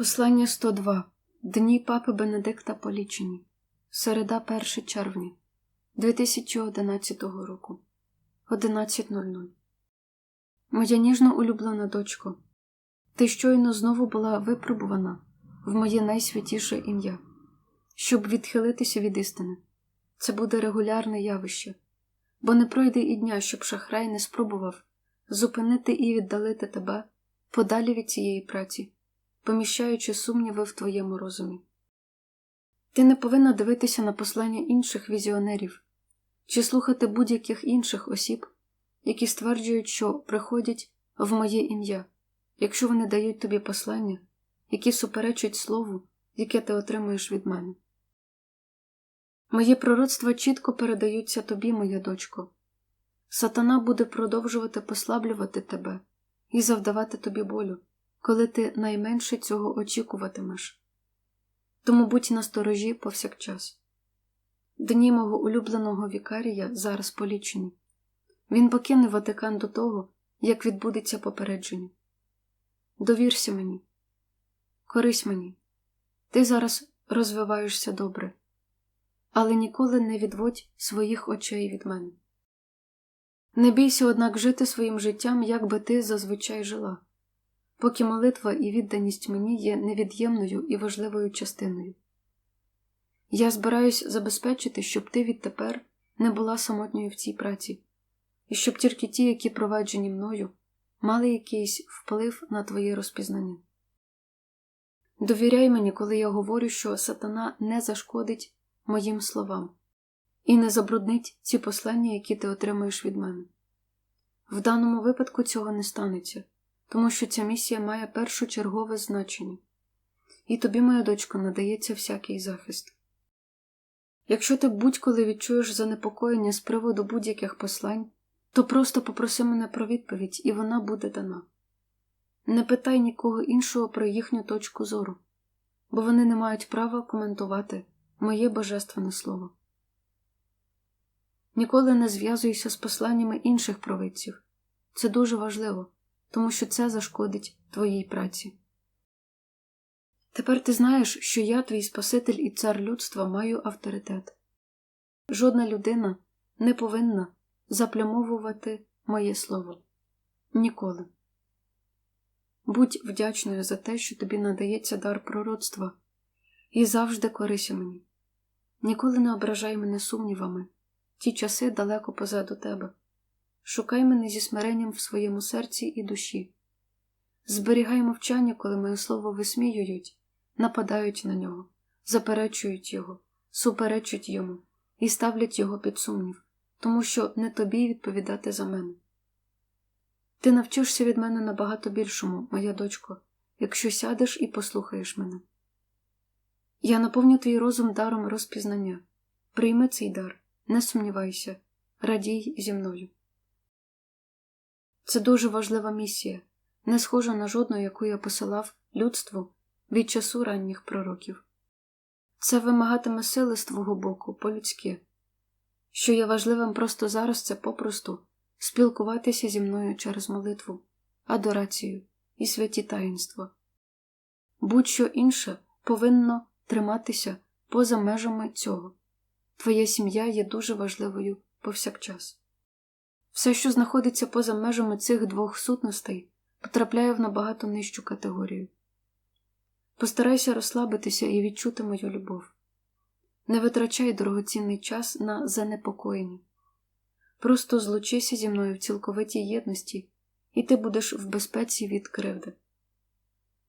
Послання 102. Дні Папи Бенедикта полічені. Середа 1 червня 2011 року. 11.00. Моя ніжно улюблена дочко. Ти щойно знову була випробувана в моє найсвятіше ім'я, щоб відхилитися від істини. Це буде регулярне явище, бо не пройде і дня, щоб шахрай не спробував зупинити і віддалити тебе подалі від цієї праці поміщаючи сумніви в твоєму розумі. Ти не повинна дивитися на послання інших візіонерів чи слухати будь-яких інших осіб, які стверджують, що приходять в моє ім'я, якщо вони дають тобі послання, які суперечать слову, яке ти отримуєш від мене. Мої пророцтва чітко передаються тобі, моя дочко. Сатана буде продовжувати послаблювати тебе і завдавати тобі болю коли ти найменше цього очікуватимеш. Тому будь насторожі повсякчас. Дні мого улюбленого вікарія зараз полічені. Він покине Ватикан до того, як відбудеться попередження. Довірся мені, корись мені, ти зараз розвиваєшся добре, але ніколи не відводь своїх очей від мене. Не бійся, однак, жити своїм життям, як би ти зазвичай жила поки молитва і відданість мені є невід'ємною і важливою частиною. Я збираюсь забезпечити, щоб ти відтепер не була самотньою в цій праці, і щоб тільки ті, які проваджені мною, мали якийсь вплив на твоє розпізнання. Довіряй мені, коли я говорю, що сатана не зашкодить моїм словам і не забруднить ці послання, які ти отримуєш від мене. В даному випадку цього не станеться тому що ця місія має першочергове значення, і тобі, моя дочка, надається всякий захист. Якщо ти будь-коли відчуєш занепокоєння з приводу будь-яких послань, то просто попроси мене про відповідь, і вона буде дана. Не питай нікого іншого про їхню точку зору, бо вони не мають права коментувати моє божественне слово. Ніколи не зв'язуйся з посланнями інших провидців. Це дуже важливо тому що це зашкодить твоїй праці. Тепер ти знаєш, що я, твій Спаситель і цар людства, маю авторитет. Жодна людина не повинна заплямовувати моє слово ніколи. Будь вдячною за те, що тобі надається дар пророцтва, і завжди корися мені. Ніколи не ображай мене сумнівами, ті часи далеко позаду тебе шукай мене зі смиренням в своєму серці і душі. Зберігай мовчання, коли моє слово висміюють, нападають на нього, заперечують його, суперечать йому і ставлять його під сумнів, тому що не тобі відповідати за мене. Ти навчишся від мене набагато більшому, моя дочко, якщо сядеш і послухаєш мене. Я наповню твій розум даром розпізнання. Прийми цей дар, не сумнівайся, радій зі мною. Це дуже важлива місія, не схожа на жодну, яку я посилав людству від часу ранніх пророків. Це вимагатиме сили з твого боку, по-людськи. Що є важливим просто зараз, це попросту спілкуватися зі мною через молитву, адорацію і святі таїнства. Будь-що інше повинно триматися поза межами цього. Твоя сім'я є дуже важливою повсякчас. Все, що знаходиться поза межами цих двох сутностей, потрапляє в набагато нижчу категорію. Постарайся розслабитися і відчути мою любов. Не витрачай дорогоцінний час на занепокоєння. Просто злучися зі мною в цілковитій єдності, і ти будеш в безпеці від кривди.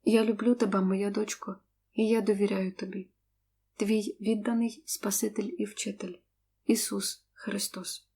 Я люблю тебе, моя дочко, і я довіряю тобі, твій відданий Спаситель і Вчитель, Ісус Христос.